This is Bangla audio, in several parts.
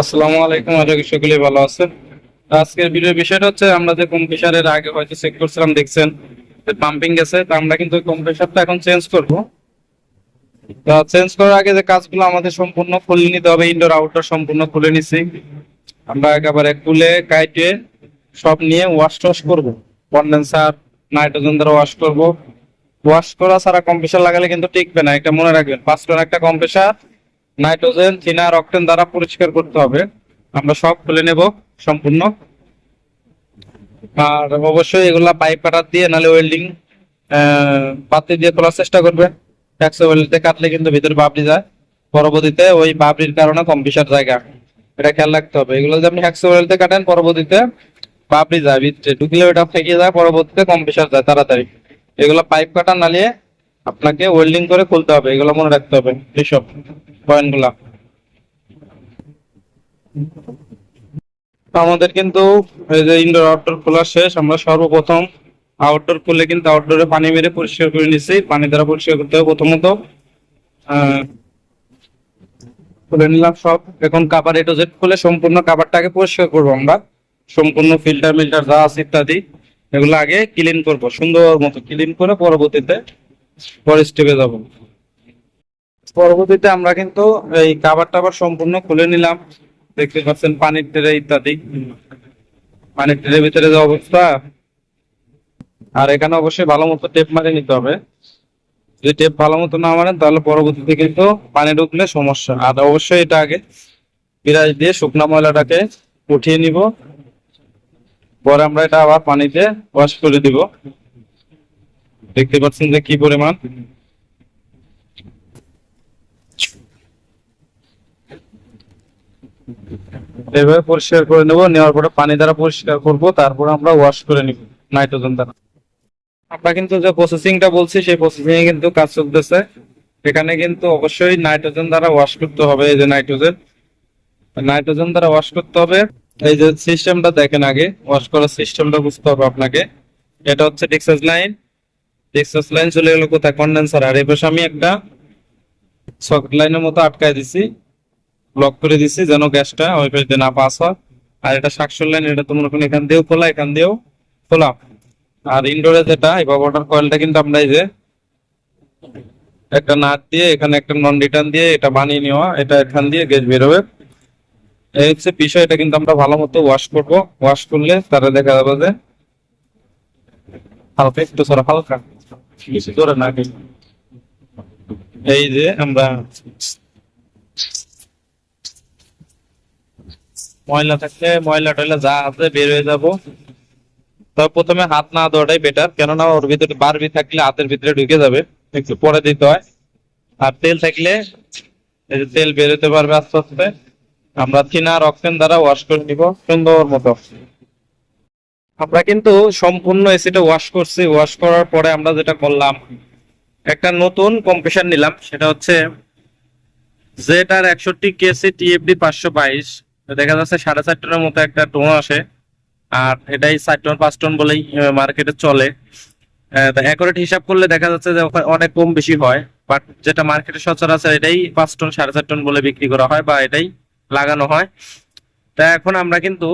আসসালামু আলাইকুম, আশা করি ভালো আছেন। আজকের ভিডিওর বিষয়টা হচ্ছে, আমরা যে কম্প্রেসারের আগে হয়তো চেক করছিলাম, দেখছেন পাম্পিং গেছে, তো আমরা কিন্তু কম্প্রেসারটা এখন চেঞ্জ করব। তো চেঞ্জ করার আগে যে কাজগুলো আমাদের সম্পূর্ণ খুলে নিতে হবে ইনডোর আউটডোর সম্পূর্ণ খুলে নিছি। আমরা একেবারে খুলে কাইটে সব নিয়ে ওয়াশ টস করব। কন্ডেন্সার নাইট্রোজেন দ্বারা ওয়াশ করব। ওয়াশ করা ছাড়া কম্প্রেসার লাগালে কিন্তু টিকবে না, এটা মনে রাখবেন। পাঁচ টন একটা কম্প্রেসার নাইট্রোজেন থিনার অক্টেন দ্বারা পরিষ্কার করতে হবে। আমরা সব খুলে নেব সম্পূর্ণ। আর অবশ্যই এগুলা পাইপ কাটার দিয়ে, নাহলে ওয়েল্ডিং পাতি দিয়ে খোলার চেষ্টা করবে। একশো ওয়েল্ডে কাটলে কিন্তু ভিতরে বাবরি যায়। পরবর্তীতে ওই বাবরির কারণে কম্পিসার জায়গা। এটা খেয়াল রাখতে হবে। এগুলো যদি আপনি একশো ওয়েল্ডে কাটেন, পরবর্তীতে বাবরি যায়, ভিতরে ঢুকলে ওটা ফেঁকে যায়, পরবর্তীতে কম্পিসার যায়, তাড়াতাড়ি। এগুলো পাইপ কাটা নালিয়ে আপনাকে ওয়েল্ডিং করে খুলতে হবে, এগুলো মনে রাখতে হবে এইসব পয়েন্টগুলা আমাদের কিন্তু এই যে ইনডোর আউটডোর খোলা শেষ, আমরা সর্বপ্রথম আউটডোর খুলে কিন্তু আউটডোরে পানি মেরে পরিষ্কার করে নিচ্ছি পানি দ্বারা পরিষ্কার করতে হবে প্রথমত। খুলে নিলাম সব। এখন কাবার এটো জেড খুলে সম্পূর্ণ কাবারটাকে পরিষ্কার করব আমরা। সম্পূর্ণ ফিল্টার মিল্টার যা আছে ইত্যাদি, এগুলো আগে ক্লিন করব, সুন্দর মতো ক্লিন করে পরবর্তীতে পরে স্টেপে যাব। পরবর্তীতে আমরা কিন্তু এই কাবার টাবার সম্পূর্ণ খুলে নিলাম। দেখতে পাচ্ছেন পানির ট্রে ইত্যাদি। পানির ট্রের ভিতরে যে অবস্থা, আর এখানে অবশ্যই ভালো মতো টেপ মারে নিতে হবে। যদি টেপ ভালো মতো না মারেন, তাহলে পরবর্তীতে কিন্তু পানি ঢুকলে সমস্যা। আর অবশ্যই এটা আগে বিরাজ দিয়ে শুকনা ময়লাটাকে উঠিয়ে নিব। পরে আমরা এটা আবার পানিতে ওয়াশ করে দিব। দেখতে পাচ্ছেন যে কি পরিমাণ? এভাবে পরিষ্কার করে নেব, নেওয়ার পরে পানি দ্বারা পরিষ্কার করব, তারপর আমরা ওয়াশ করে নিব নাইট্রোজেন দ্বারা। আমরা কিন্তু যে প্রসেসিংটা বলছি, সেই প্রসেসিং এ কিন্তু কাজ চলতেছে। এখানে কিন্তু অবশ্যই নাইট্রোজেন দ্বারা ওয়াশ করতে হবে, এই যে নাইট্রোজেন নাইট্রোজেন দ্বারা ওয়াশ করতে হবে। এই যে সিস্টেমটা দেখেন আগে ওয়াশ করার সিস্টেমটা বুঝতে হবে আপনাকে। এটা হচ্ছে ডিক্সাস লাইন ডিক্সাস লাইন চলে গেল কোথায়? কন্ডেন্সার আর এই পাশে আমি একটা সকেট লাইনের মতো আটকায় দিছি ব্লক করে দিছি যেন গ্যাসটা ওই পাশ দিয়ে না পাস হয়। আর এটা সাকশন লাইন এটা তোমরা কোনো এখান দিয়েও খোলা, এখান দিয়েও খোলা। আর ইনডোরে যেটা, এই ওয়াটার কয়েলটা কিন্তু আমরা এই যে একটা নাট দিয়ে, এখানে একটা নন রিটার্ন দিয়ে এটা বানিয়ে নেওয়া, এটা এখান দিয়ে গ্যাস বেরোবে। এই হচ্ছে বিষয়, এটা কিন্তু আমরা ভালো মতো ওয়াশ করব। ওয়াশ করলে তারা দেখা যাবে যে হালকা, একটু সরা হালকা। এই যে আমরা ময়লা থাকলে ময়লা টয়লা যা আছে বের হয়ে যাব। তবে প্রথমে হাত না দেওয়াটাই বেটার কেননা ওর ভিতরে বারবি থাকলে হাতের ভিতরে ঢুকে যাবে, একটু পরে দিতে হয়। আর তেল থাকলে এই যে তেল বেরোতে পারবে আস্তে আস্তে। আমরা থিনার অক্সিজেন দ্বারা ওয়াশ করে নিব, সুন্দর মতো। আমরা কিন্তু সম্পূর্ণ এসিটা ওয়াশ করছি। ওয়াশ করার পরে আমরা যেটা করলাম, একটা নতুন কম্প্রেসার নিলাম। সেটা হচ্ছে জেটার একষট্টি কেসি টিএফডি পাঁচশো বাইশ। দেখা যাচ্ছে সাড়ে চার টনের মতো একটা টোন আসে। আর এটাই চার টন পাঁচ টন বলেই মার্কেটে চলে। অ্যাকুরেট হিসাব করলে দেখা যাচ্ছে যে অনেক কম বেশি হয়। বাট যেটা মার্কেটে সচরাচর এটাই পাঁচ টন সাড়ে চার টন বলে বিক্রি করা হয় বা এটাই লাগানো হয়। তা এখন আমরা কিন্তু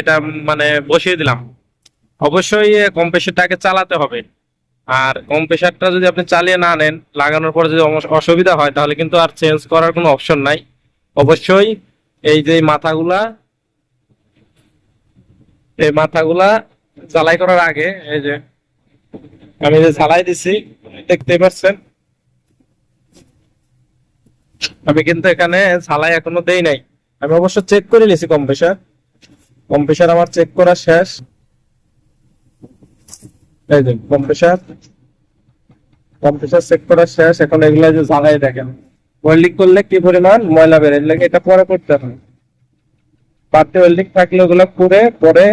এটা মানে বসিয়ে দিলাম। অবশ্যই কম্প্রেসারটাকে চালাতে হবে। আর কম্প্রেসারটা যদি আপনি চালিয়ে না নেন, লাগানোর পরে যদি অসুবিধা হয়, তাহলে কিন্তু আর চেঞ্জ করার কোনো অপশন নাই। অবশ্যই এই যে মাথাগুলা, এই মাথাগুলা জ্বালাই করার আগে, এই যে আমি যে জ্বালাই দিছি দেখতে পাচ্ছেন? আমি কিন্তু এখানে ঝালাই এখনও দেই নাই। আমি অবশ্য চেক করে নিয়েছি কম্প্রেসার কম্প্রেসার আমার চেক করা শেষ। এই যে কম্প্রেসার কম্প্রেসার চেক করা শেষ, এখন এগুলা যে জ্বালাই দেখেন। ওয়েল্ডিং করলে কি পরিমাণ? ময়লা এর লাগে এটা পরে করতে হয় পার্টি ওয়েল্ডিং থাকলে ওগুলো করে পরে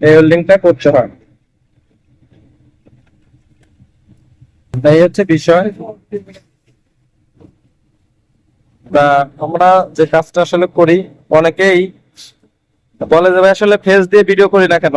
এই ওয়েল্ডিংটা করতে হয়। এই হচ্ছে বিষয়। তা আমরা যে কাজটা আসলে করি, অনেকেই বলে যে আসলে ফেস দিয়ে ভিডিও করি না কেন?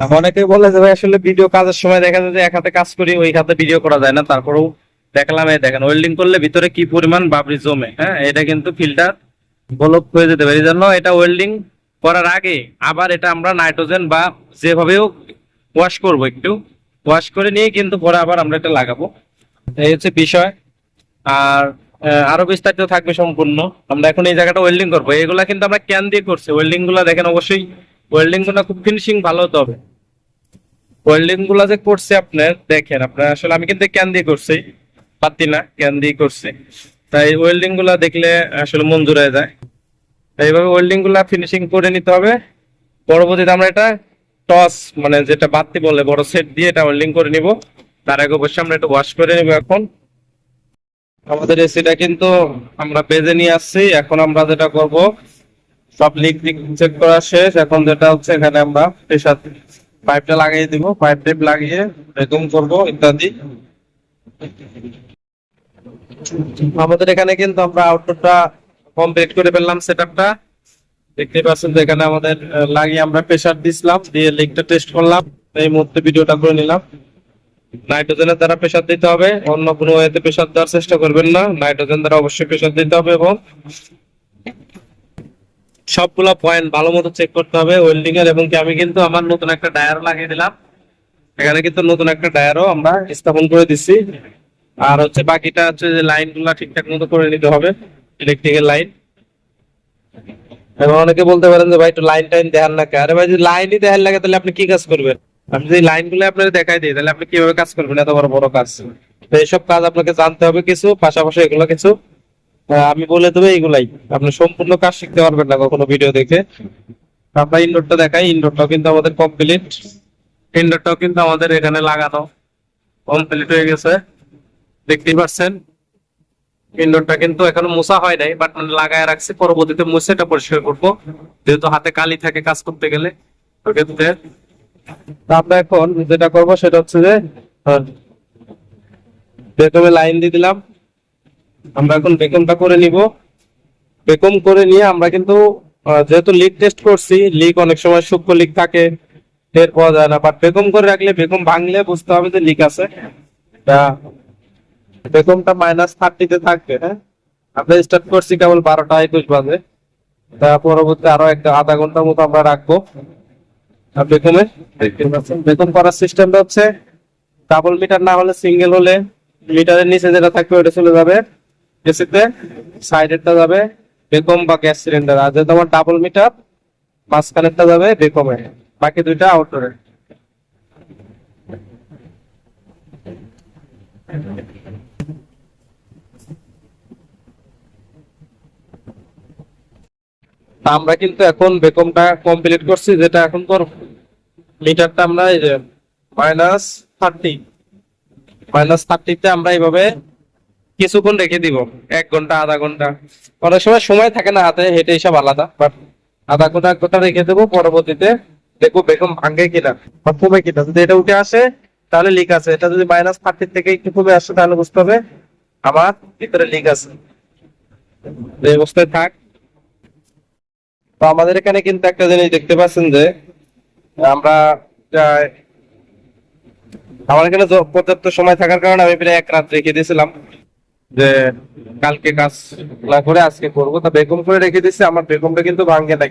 অনেকে বলে যে ভাই, আসলে ভিডিও কাজের সময় দেখা যায় যে এক হাতে কাজ করি, ওই হাতে ভিডিও করা যায় না। তারপরেও দেখলাম, এই দেখেন ওয়েল্ডিং করলে ভিতরে কি পরিমাণ বাবরি জমে হ্যাঁ? এটা কিন্তু ফিল্টার বলক হয়ে যেতে পারে। এই জন্য এটা ওয়েল্ডিং করার আগে আবার এটা আমরা নাইট্রোজেন বা যেভাবেও ওয়াশ করব একটু। ওয়াশ করে নিয়ে কিন্তু পরে আবার আমরা এটা লাগাবো। এই হচ্ছে বিষয়। আর আরও বিস্তারিত থাকবে সম্পূর্ণ। আমরা এখন এই জায়গাটা ওয়েল্ডিং করব। এগুলা কিন্তু আমরা ক্যান দিয়ে করছি। ওয়েল্ডিংগুলা দেখেন, অবশ্যই ওয়েল্ডিংগুলা খুব ফিনিশিং ভালো হতে হবে। ওয়েল্ডিংগুলা যে করছে আপনার, দেখেন আপনার আসলে আমি কিন্তু ক্যান দিয়ে করছি, পাতি না, ক্যান দিয়ে করছি। তাই ওয়েল্ডিংগুলা দেখলে আসলে মন জুড়ে যায়। এইভাবে ওয়েল্ডিংগুলা ফিনিশিং করে নিতে হবে। পরবর্তীতে আমরা এটা টস মানে যেটা বাতি বলে, বড় সেট দিয়ে এটা ওয়েল্ডিং করে নিব। তার আগে অবশ্যই আমরা এটা ওয়াশ করে নিব এখন। আমাদের এসিটা কিন্তু আমরা পেজে নিয়ে আসছি। এখন আমরা যেটা করব, সব লিক চেক করা শেষ। এখন যেটা হচ্ছে এখানে আমরা প্রেসার পাইপটা লাগিয়ে দিব, পাইপ টাইপ লাগিয়ে বেগম করব, ইত্যাদি। আমাদের এখানে কিন্তু আমরা আউটডোরটা কমপ্লিট করে ফেললাম সেটআপটা দেখতে পাচ্ছেন এখানে আমাদের লাগিয়ে আমরা প্রেসার দিছিলাম, দিয়ে লিকটা টেস্ট করলাম। এই মুহূর্তে ভিডিওটা করে নিলাম। নাইট্রোজেনের দ্বারা প্রেসার দিতে হবে, অন্য কোনো ওয়েতে প্রেসার দেওয়ার চেষ্টা করবেন না। নাইট্রোজেন দ্বারা অবশ্যই প্রেসার দিতে হবে এবং সবগুলা পয়েন্ট ভালো মতো চেক করতে হবে ওয়েল্ডিং এর, এবং কি আমি কিন্তু আমার নতুন একটা ডায়ারও লাগিয়ে দিলাম। এখানে কিন্তু নতুন একটা ডায়ারও আমরা স্থাপন করে দিচ্ছি আর হচ্ছে বাকিটা হচ্ছে যে লাইনগুলা ঠিকঠাক মতো করে নিতে হবে ইলেকট্রিকের লাইন এবং অনেকে বলতে পারেন যে ভাই, একটু লাইন টাইন দেখান না? আরে ভাই, যদি লাইনই দেখার লাগে, তাহলে আপনি কি কাজ করবেন? আমি যদি লাইনগুলো আপনাকে দেখাই দিই, তাহলে আপনি কীভাবে কাজ করবেন? এত বড় বড় কাজ। তো এইসব কাজ আপনাকে জানতে হবে কিছু, পাশাপাশি এগুলো কিছু। আমি বলে দেবো এইগুলাই। আপনি সম্পূর্ণ কাজ শিখতে পারবেন না কখনো ভিডিও দেখে। আমরা ইনডোরটা দেখাই ইনডোরটাও কিন্তু আমাদের কমপ্লিট ইনডোরটাও কিন্তু আমাদের এখানে লাগানো। কমপ্লিট হয়ে গেছে। দেখতেই পাচ্ছেন? ইনডোরটা কিন্তু এখনও মোছা হয় নাই বাট মানে লাগায় রাখছি। পরবর্তীতে মুছে এটা পরিষ্কার করব। যেহেতু হাতে কালি থাকে কাজ করতে গেলে। ওক্ষেত্রে তা আমরা এখন যেটা করব সেটা হচ্ছে যে আহ, বেকমে লাইন দিয়ে দিলাম। আমরা এখন বেকমটা করে নিব। বেকম করে নিয়ে আমরা কিন্তু যেহেতু লিক টেস্ট করছি লিক অনেক সময় সূক্ষ্ম লিক থাকে, টের পাওয়া যায় না। বাট বেকম করে রাখলে, বেকম ভাঙলে বুঝতে হবে যে লিক আছে। বেকমটা মাইনাস থার্টিতে থাকবে হ্যাঁ? আমরা স্টার্ট করছি কেবল বারোটা একুশ বাজে। তা পরবর্তী আরও একটা আধা ঘণ্টার মতো আমরা রাখব। বেকমে? বেকম করার সিস্টেমটা হচ্ছে ডাবল মিটার না হলে সিঙ্গেল হলে মিটারের নিচে যেটা থাকবে, ওটা চলে যাবে। এসিতে সাইডেরটা যাবে বেকম বা গ্যাস সিলিন্ডার। আর যেহেতু আমার ডাবল মিটার মাঝখানেরটা যাবে বেকমে বাকি দুইটা আউটডোরে আমরা কিন্তু এখন বেকমটা কমপ্লিট করছি, যেটা এখন তোর মিটারটা আমরা এই মাইনাস থার্টি মাইনাস থার্টিতে আমরা এইভাবে কিছুক্ষণ রেখে দিব, এক ঘণ্টা, আধা ঘণ্টা। অনেক সময় সময় থাকে না, হাতে হেঁটে হিসাব আলাদা বাট আধা ঘণ্টা, এক ঘণ্টা রেখে দেবো, পরবর্তীতে দেখব বেগম ভাঙ্গে কিনা বা কমে কিনা। যদি এটা উঠে আসে, তাহলে লিক আছে। এটা যদি মাইনাস থার্টি থেকে একটু কমে আসে, তাহলে বুঝতে হবে আমার ভিতরে লিক আছে। এই অবস্থায় থাক। তো আমাদের এখানে কিন্তু একটা জিনিস দেখতে পাচ্ছেন যে, আমরা আমার এখানে পর্যাপ্ত সময় থাকার কারণে আমি প্রায় এক রাত রেখে দিয়েছিলাম। যে কালকে কাজ না করে আজকে করব। তা বেগম করে রেখে দিচ্ছে আমার বেগমটা কিন্তু ভাঙ্গে নাই।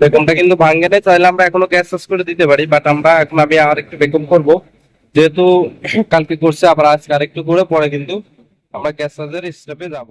বেগমটা কিন্তু ভাঙ্গে নাই, চাইলে আমরা এখনও গ্যাস চাষ করে দিতে পারি বাট আমরা এখন আমি আর একটু বেগম করব। যেহেতু কালকে করছে, আবার আজকে আরেকটু করে, পরে কিন্তু আমরা গ্যাস চার্জের স্টেপে যাব।